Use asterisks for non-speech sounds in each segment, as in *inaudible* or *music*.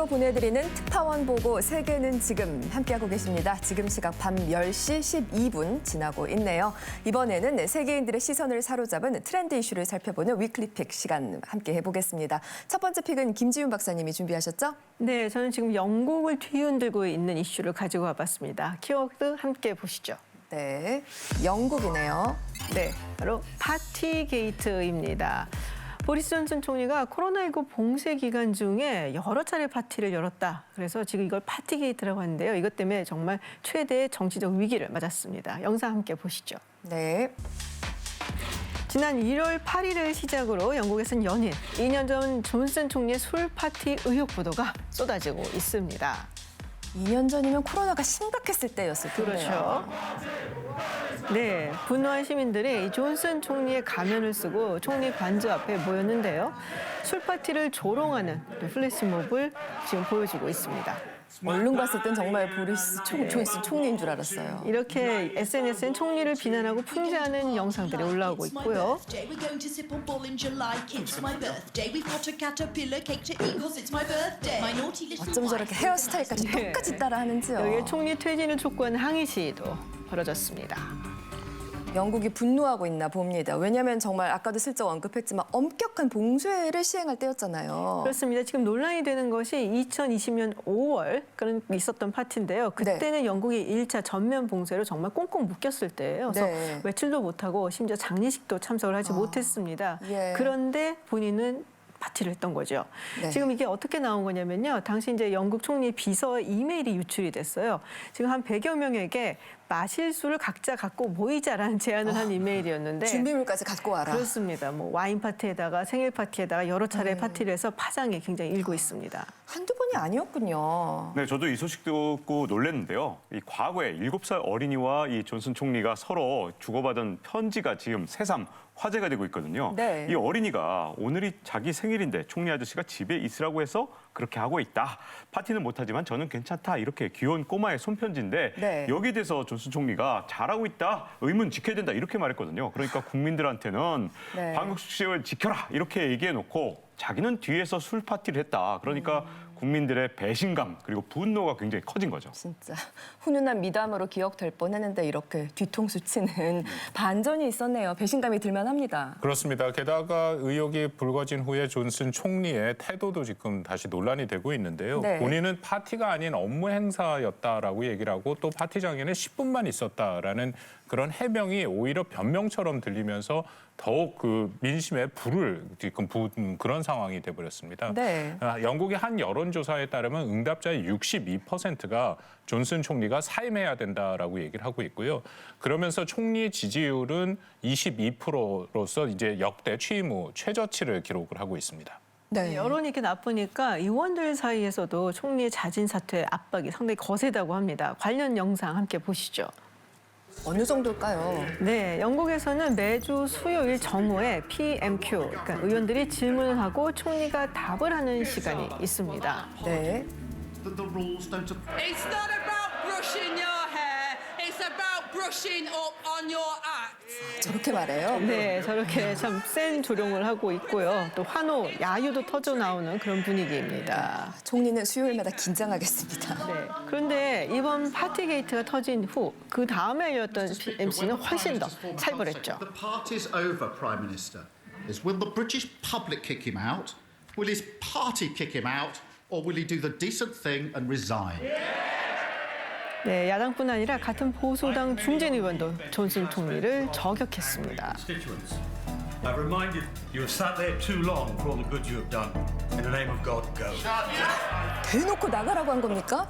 생방송으로 보내드리는 특파원 보고 세계는 지금 함께하고 계십니다. 지금 시각 밤 10시 12분 지나고 있네요. 이번에는 세계인들의 시선을 사로잡은 트렌드 이슈를 살펴보는 위클리픽 시간 함께 해보겠습니다. 첫 번째 픽은 김지윤 박사님이 준비하셨죠? 네, 저는 지금 영국을 뒤흔들고 있는 이슈를 가지고 와봤습니다. 키워드 함께 보시죠. 네, 영국이네요. 네, 바로 파티 게이트입니다. 보리스 존슨 총리가 코로나19 봉쇄 기간 중에 여러 차례 파티를 열었다. 그래서 지금 이걸 파티 게이트라고 하는데요. 이것 때문에 정말 최대의 정치적 위기를 맞았습니다. 영상 함께 보시죠. 네, 지난 1월 8일을 시작으로 영국에서는 연일 2년 전 존슨 총리의 술 파티 의혹 보도가 쏟아지고 있습니다. 2년 전이면 코로나가 심각했을 때였을 텐데요. 그렇죠. 네, 분노한 시민들이 이 존슨 총리의 가면을 쓰고 총리 관저 앞에 모였는데요. 술 파티를 조롱하는 플래시몹을 지금 보여주고 있습니다. 얼른 봤을 땐 정말 보리스 총, 존슨 총리인 줄 알았어요. 이렇게 SNS엔 총리를 비난하고 풍자하는 영상들이 올라오고 있고요. 어쩜 저렇게. 헤어스타일까지 네. 똑같이 따라하는지요. 여기에 총리 퇴진을 촉구하는 항의 시위도 벌어졌습니다. 영국이 분노하고 있나 봅니다. 왜냐하면 정말 아까도 슬쩍 언급했지만 엄격한 봉쇄를 시행할 때였잖아요. 그렇습니다. 지금 논란이 되는 것이 2020년 5월 그런 있었던 파티인데요. 그때는 영국이 1차 전면 봉쇄로 정말 꽁꽁 묶였을 때예요. 그래서 네. 외출도 못하고 심지어 장례식도 참석을 하지 못했습니다. 예. 그런데 본인은 파티를 했던 거죠. 네. 지금 이게 어떻게 나온 거냐면요. 당시 이제 영국 총리 비서 이메일이 유출이 됐어요. 지금 한 100여 명에게 마실 술을 각자 갖고 모이자라는 제안을 한 이메일이었는데 준비물까지 갖고 와라. 그렇습니다. 뭐 와인 파티에다가 생일 파티에다가 여러 차례 파티를 해서 파장이 굉장히 일고 있습니다. 한두 번이 아니었군요. 네, 저도 이 소식 듣고 놀랐는데요. 이 과거에 일곱 살 어린이와 이 존슨 총리가 서로 주고받은 편지가 지금 새삼 화제가 되고 있거든요. 네. 이 어린이가 오늘이 자기 생일인데 총리 아저씨가 집에 있으라고 해서 그렇게 하고 있다. 파티는 못하지만 저는 괜찮다. 이렇게 귀여운 꼬마의 손편지인데 네. 여기에 대해서 존슨 총리가 잘하고 있다. 의문 지켜야 된다. 이렇게 말했거든요. 그러니까 국민들한테는 네. 방역수칙을 지켜라. 이렇게 얘기해 놓고 자기는 뒤에서 술 파티를 했다. 그러니까 음. 국민들의 배신감 그리고 분노가 굉장히 커진 거죠. 진짜 훈훈한 미담으로 기억될 뻔했는데 이렇게 뒤통수 치는 반전이 있었네요. 배신감이 들만합니다. 그렇습니다. 게다가 의혹이 불거진 후에 존슨 총리의 태도도 지금 다시 논란이 되고 있는데요. 네. 본인은 파티가 아닌 업무 행사였다라고 얘기를 하고 또 파티장에는 10분만 있었다라는 그런 해명이 오히려 변명처럼 들리면서 더욱 그 민심에 불을 지금 부은 그런 상황이 돼버렸습니다. 네. 아, 영국의 한 여론조사에 따르면 응답자의 62%가 존슨 총리가 사임해야 된다라고 얘기를 하고 있고요. 그러면서 총리 지지율은 22%로서 이제 역대 취임 후 최저치를 기록을 하고 있습니다. 네. 여론이 이렇게 나쁘니까 의원들 사이에서도 총리의 자진 사퇴 압박이 상당히 거세다고 합니다. 관련 영상 함께 보시죠. 어느 정도일까요? 네, 영국에서는 매주 수요일 정오에 PMQ, 그러니까 의원들이 질문을 하고 총리가 답을 하는 시간이 있습니다. 네. that the rules don't apply. It's not about brushing your hair, it's about brushing up on your act. 저렇게 말해요. 네, 저렇게 참 센 조롱을 하고 있고요. 또 환호, 야유도 터져 나오는 그런 분위기입니다. 총리는 수요일마다 긴장하겠습니다. 네. 그런데 이번 파티 게이트가 터진 후 그 다음에 열렸던 MC는 훨씬 더 살벌했죠. The party's over, Prime Minister. Is will the British public kick him out? Will his party kick him out? Or will he do the decent thing and resign? 네, 야당뿐 아니라 같은 보수당 중진 의원도 존슨 총리를 저격했습니다. constituents. I've reminded you have sat there too long for all the good you have done. In the name of God, go. 대놓고 나가라고 한 겁니까?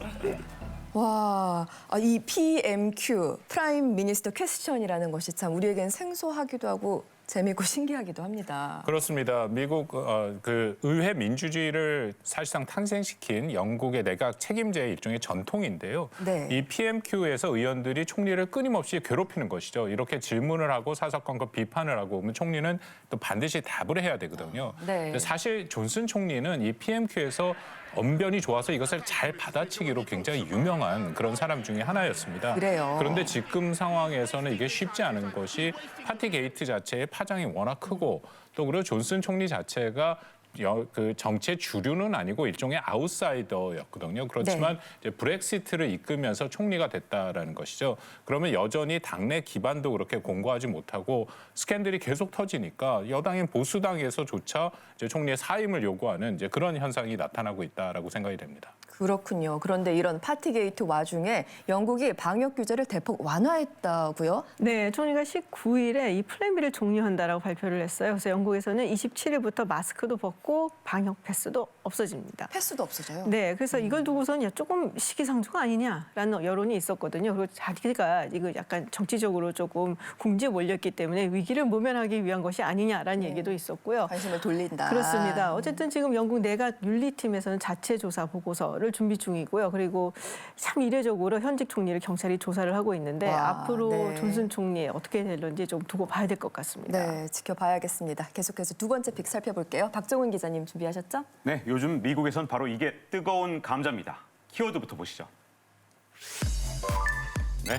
와, 아, 이 PMQ, 프라임 미니스터 퀘스천이라는 것이 참 우리에겐 생소하기도 하고 재미있고 신기하기도 합니다. 그렇습니다. 미국 어, 그 의회 민주주의를 사실상 탄생시킨 영국의 내각 책임제의 일종의 전통인데요. 네. 이 PMQ에서 의원들이 총리를 끊임없이 괴롭히는 것이죠. 이렇게 질문을 하고 사사건건 비판을 하고 오면 총리는 또 반드시 답을 해야 되거든요. 네. 사실 존슨 총리는 이 PMQ에서 언변이 좋아서 이것을 잘 받아치기로 굉장히 유명한 그런 사람 중에 하나였습니다. 그래요. 그런데 지금 상황에서는 이게 쉽지 않은 것이 파티 게이트 자체의 파장이 워낙 크고 또 그리고 존슨 총리 자체가 여- 그 정치의 주류는 아니고 일종의 아웃사이더였거든요. 그렇지만 이제 브렉시트를 이끌면서 총리가 됐다라는 것이죠. 그러면 여전히 당내 기반도 그렇게 공고하지 못하고 스캔들이 계속 터지니까 여당인 보수당에서조차 이제 총리의 사임을 요구하는 이제 그런 현상이 나타나고 있다라고 생각이 됩니다. 그렇군요. 그런데 이런 파티게이트 와중에 영국이 방역 규제를 대폭 완화했다고요? 네, 총리가 19일에 이 플랜비를 종료한다라고 발표를 했어요. 그래서 영국에서는 27일부터 마스크도 벗고 방역 패스도 없어집니다. 패스도 없어져요. 네, 그래서 이걸 두고서는 야, 조금 시기상조가 아니냐라는 여론이 있었거든요. 그리고 자기가 이거 약간 정치적으로 조금 궁지에 몰렸기 때문에 위기를 모면하기 위한 것이 아니냐라는 얘기도 있었고요. 관심을 돌린다. 그렇습니다. 어쨌든 지금 영국 내각 윤리팀에서는 자체 조사 보고서를 준비 중이고요. 그리고 참 이례적으로 현직 총리를 경찰이 조사를 하고 있는데 와, 앞으로 네. 존슨 총리 어떻게 될런지 좀 두고 봐야 될 것 같습니다. 네, 지켜봐야겠습니다. 계속해서 두 번째 픽 살펴볼게요. 박정훈 기자님 준비하셨죠? 네, 요즘 미국에선 바로 이게 뜨거운 감자입니다. 키워드부터 보시죠. 네,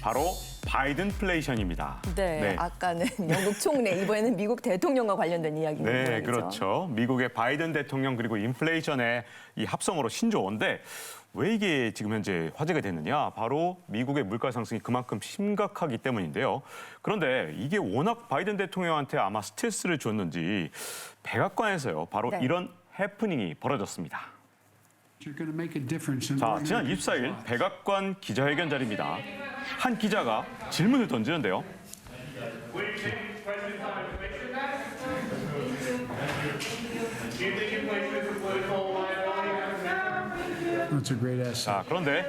바로 바이든플레이션입니다. 네, 아까는 *laughs* 영국 총리, 이번에는 미국 대통령과 관련된 이야기인 네, 모양이죠. 그렇죠. 미국의 바이든 대통령 그리고 인플레이션의 이 합성어로 신조어인데 왜 이게 지금 현재 화제가 됐느냐? 바로 미국의 물가 상승이 그만큼 심각하기 때문인데요. 그런데 이게 워낙 바이든 대통령한테 아마 스트레스를 줬는지 백악관에서요. 바로 네. 이런 해프닝이 벌어졌습니다. 자, 지난 24일 백악관 기자회견 자리입니다. 한 기자가 질문을 던지는데요. That's a great essay. 자, 그런데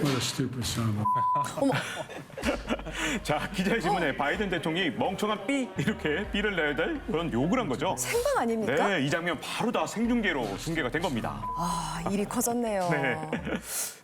What a *laughs* *laughs* *laughs* 자 기자의 질문에 바이든 대통령이 멍청한 삐 이렇게 삐를 내야 될 그런 욕을 한 거죠. 생방 아닙니까? 네, 이 장면 바로 다 생중계로 중계가 된 겁니다. 아, 일이 커졌네요. 네.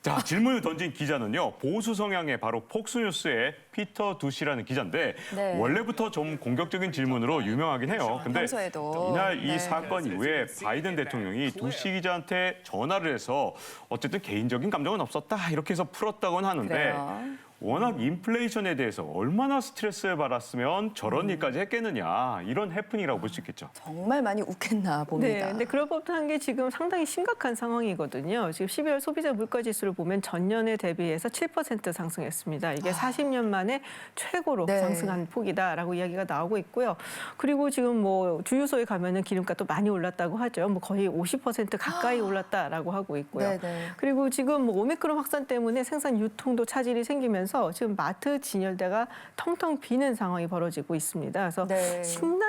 자 질문을 던진 기자는요 보수 성향의 바로 폭스뉴스의 피터 두시라는 기자인데 네. 원래부터 좀 공격적인 질문으로 유명하긴 해요. 근데 평소에도. 이날 이 네. 사건 이후에 바이든 대통령이 두시 기자한테 전화를 해서 어쨌든 개인적인 감정은 없었다 이렇게 해서 풀었다고는 하는데 그래요. 워낙 인플레이션에 대해서 얼마나 스트레스를 받았으면 저런 음. 일까지 했겠느냐 이런 해프닝이라고 볼 수 있겠죠. 정말 많이 웃겠나 봅니다. 네, 근데 그럴 법한 게 지금 상당히 심각한 상황이거든요. 지금 12월 소비자 물가 지수를 보면 전년에 대비해서 7% 상승했습니다. 이게 40년 만에 최고로 아. 네. 상승한 폭이다라고 이야기가 나오고 있고요. 그리고 지금 뭐 주유소에 가면은 기름값도 많이 올랐다고 하죠. 뭐 거의 50% 가까이 올랐다라고 하고 있고요. 네, 네. 그리고 지금 뭐 오미크론 확산 때문에 생산 유통도 차질이 생기면서 지금 마트 진열대가 텅텅 비는 상황이 벌어지고 있습니다. 그래서 네.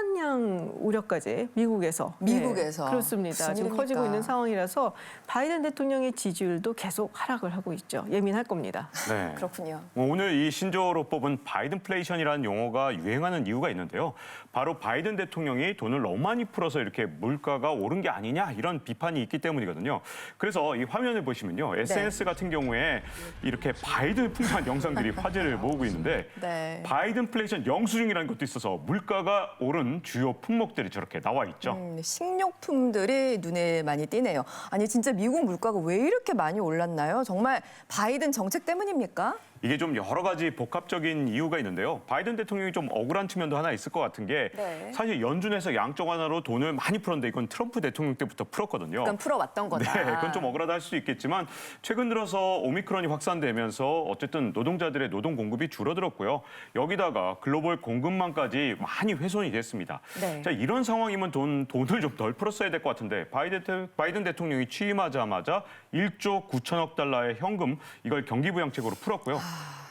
식량량 우려까지 미국에서 미국에서. 네, 그렇습니다. 지금 일입니까? 커지고 있는 상황이라서 바이든 대통령의 지지율도 계속 하락을 하고 있죠. 예민할 겁니다. 네. *laughs* 그렇군요. 뭐 오늘 이 신조어로 뽑은 바이든플레이션이라는 용어가 유행하는 이유가 있는데요. 바로 바이든 대통령이 돈을 너무 많이 풀어서 이렇게 물가가 오른 게 아니냐 이런 비판이 있기 때문이거든요. 그래서 이 화면을 보시면요. SNS 같은 경우에 이렇게 바이든 풍부한 영상들이 화제를 모으고 있는데 네. 바이든플레이션 영수증이라는 것도 있어서 물가가 오른 주요 품목들이 저렇게 나와 있죠. 음, 식료품들이 눈에 많이 띄네요. 아니 진짜 미국 물가가 왜 이렇게 많이 올랐나요? 정말 바이든 정책 때문입니까? 이게 좀 여러 가지 복합적인 이유가 있는데요. 바이든 대통령이 좀 억울한 측면도 하나 있을 것 같은 게 네. 사실 연준에서 양적 완화로 돈을 많이 풀었는데 이건 트럼프 대통령 때부터 풀었거든요. 그러니까 풀어왔던 거다. 네, 그건 좀 억울하다 할 수 있겠지만 최근 들어서 오미크론이 확산되면서 어쨌든 노동자들의 노동 공급이 줄어들었고요. 여기다가 글로벌 공급망까지 많이 훼손이 됐습니다. 네. 자, 이런 상황이면 돈, 돈을 좀 덜 풀었어야 될 것 같은데 바이든, 대- 바이든 대통령이 취임하자마자 1조 9천억 달러의 현금 이걸 경기부양책으로 풀었고요.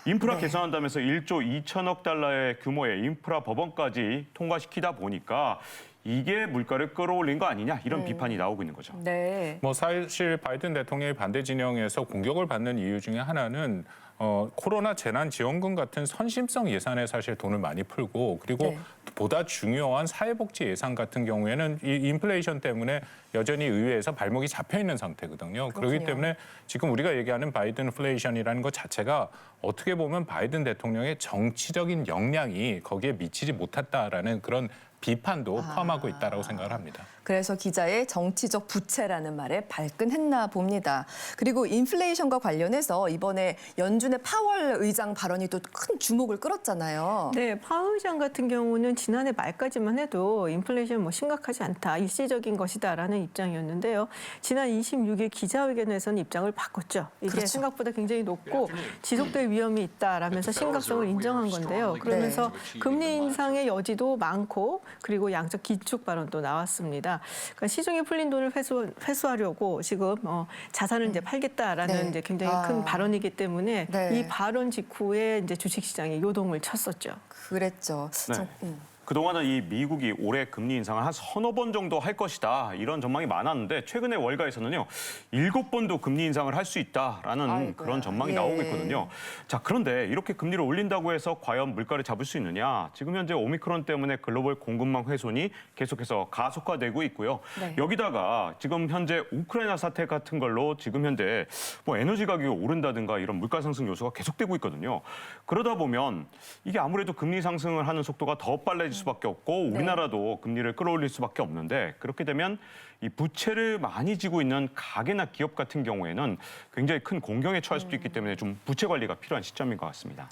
인프라 네. 개선한다면서 1조 2천억 달러의 규모의 인프라 법원까지 통과시키다 보니까 이게 물가를 끌어올린 거 아니냐 이런 비판이 나오고 있는 거죠. 네. 뭐 사실 바이든 대통령의 반대 진영에서 공격을 받는 이유 중에 하나는 어, 코로나 재난 지원금 같은 선심성 예산에 사실 돈을 많이 풀고 그리고 네. 보다 중요한 사회복지 예산 같은 경우에는 이 인플레이션 때문에 여전히 의회에서 발목이 잡혀 있는 상태거든요. 그렇기 그렇군요. 때문에 지금 우리가 얘기하는 바이든 플레이션이라는 것 자체가 어떻게 보면 바이든 대통령의 정치적인 역량이 거기에 미치지 못했다라는 그런 비판도 포함하고 있다라고 생각을 합니다. 그래서 기자의 정치적 부채라는 말에 발끈했나 봅니다. 그리고 인플레이션과 관련해서 이번에 연준의 파월 의장 발언이 또 큰 주목을 끌었잖아요. 네, 파우장 같은 경우는 지난해 말까지만 해도 인플레이션 뭐 심각하지 않다, 일시적인 것이다라는 입장이었는데요. 지난 26일 기자회견에서는 입장을 바꿨죠. 이게 그렇죠. 생각보다 굉장히 높고 지속될 위험이 있다라면서 심각성을 인정한 건데요. 그러면서 금리 인상의 여지도 많고 그리고 양적 기축 발언도 나왔습니다. 그러니까 시중에 풀린 돈을 회수, 회수하려고 지금 어, 자산을 이제 팔겠다라는 네. 이제 굉장히 아. 큰 발언이기 때문에 네. 이 발언 직후에 이제 주식시장이 요동을 쳤었죠. 그랬죠. 네. 좀, 음. 그동안은 이 미국이 올해 금리 인상을 한 서너 번 정도 할 것이다 이런 전망이 많았는데 최근에 월가에서는요 일곱 번도 금리 인상을 할 수 있다라는 아이고야. 그런 전망이 예. 나오고 있거든요. 자 그런데 이렇게 금리를 올린다고 해서 과연 물가를 잡을 수 있느냐? 지금 현재 오미크론 때문에 글로벌 공급망 훼손이 계속해서 가속화되고 있고요. 네. 여기다가 지금 현재 우크라이나 사태 같은 걸로 지금 현재 뭐 에너지 가격이 오른다든가 이런 물가 상승 요소가 계속되고 있거든요. 그러다 보면 이게 아무래도 금리 상승을 하는 속도가 더 빨라질 수밖에 없고 우리나라도 금리를 끌어올릴 수밖에 없는데 그렇게 되면 이 부채를 많이 지고 있는 가게나 기업 같은 경우에는 굉장히 큰 공경에 처할 수도 있기 때문에 좀 부채 관리가 필요한 시점인 것 같습니다.